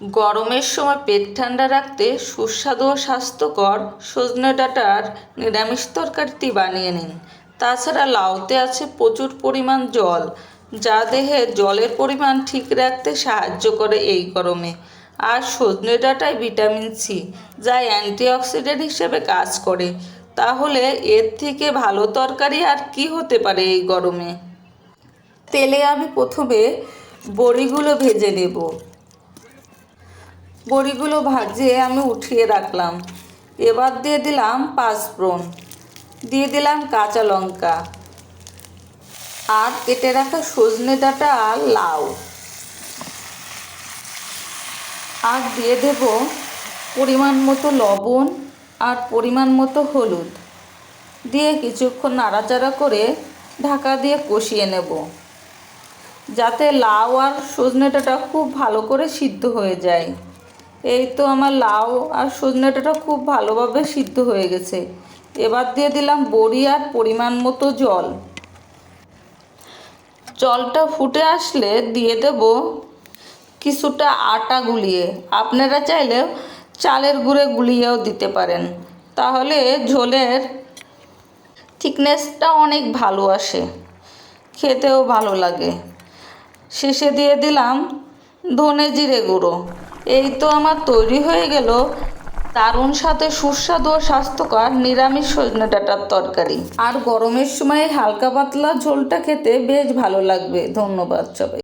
গরমের সময় পেট ঠান্ডা রাখতে সুস্বাদু ও স্বাস্থ্যকর সজনে ডাঁটার নিরামিষ তরকারিটি বানিয়ে নিন। তাছাড়া লাউতে আছে প্রচুর পরিমাণ জল, যা দেহে জলের পরিমাণ ঠিক রাখতে সাহায্য করে এই গরমে। আর সজনে ডাঁটায় ভিটামিন সি, যা অ্যান্টিঅক্সিডেন্ট হিসেবে কাজ করে। তাহলে এর থেকে ভালো তরকারি আর কি হতে পারে এই গরমে? তেলে আমি প্রথমে বড়িগুলো ভেজে নেব। বড়িগুলো ভাজিয়ে আমি উঠিয়ে রাখলাম। এবার দিয়ে দিলাম পাঁচফোড়ন। দিয়ে দিলাম কাঁচা লঙ্কা। আর কেটে রাখা সজনে ডাঁটা আর লাউ। আর দিয়ে দেব পরিমাণ মতো লবণ আর পরিমাণ মতো হলুদ। দিয়ে কিছুক্ষণ নাড়াচাড়া করে ঢাকা দিয়ে কষিয়ে নেব। যাতে লাউ আর সজনে ডাঁটা খুব ভালো করে সিদ্ধ হয়ে যায়। এই তো আমার লাউ আর সজনে ডাঁটা খুব ভালোভাবে সিদ্ধ হয়ে গেছে। এবার দিয়ে দিলাম বড়ি আর পরিমাণ মতো জল। জলটা ফুটে আসলে দিয়ে দেব কিছুটা আটা গুলিয়ে। আপনারা চাইলে চালের গুঁড়ে গুলিয়েও দিতে পারেন। তাহলে ঝোলের থিকনেসটা অনেক ভালো আসে। খেতেও ভালো লাগে। শেষে দিয়ে দিলাম ধনে জিরে গুঁড়ো। এই তো আমার তৈরি হয়ে গেল। দারুণ সাথে সুস্বাদু ও স্বাস্থ্যকর নিরামিষ সজনে ডাঁটার তরকারি। আর গরমের সময় হালকা পাতলা ঝোলটা খেতে বেশ ভালো লাগবে। ধন্যবাদ সবাই